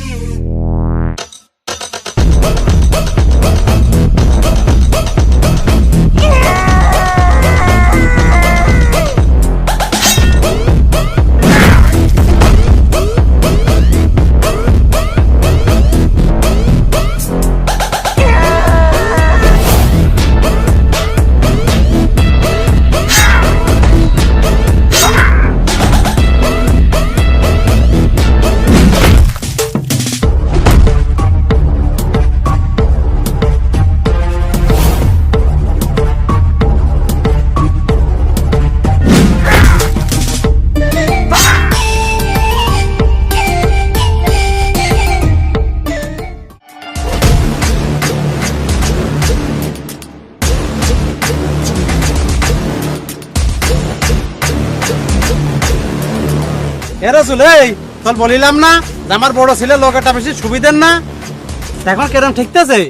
you. এরা চলে এই তোর বলিলাম না আমার বড় ছেলে লোক একটা বেশি সুবিধের না। এখন কেরম ঠিকতেছে।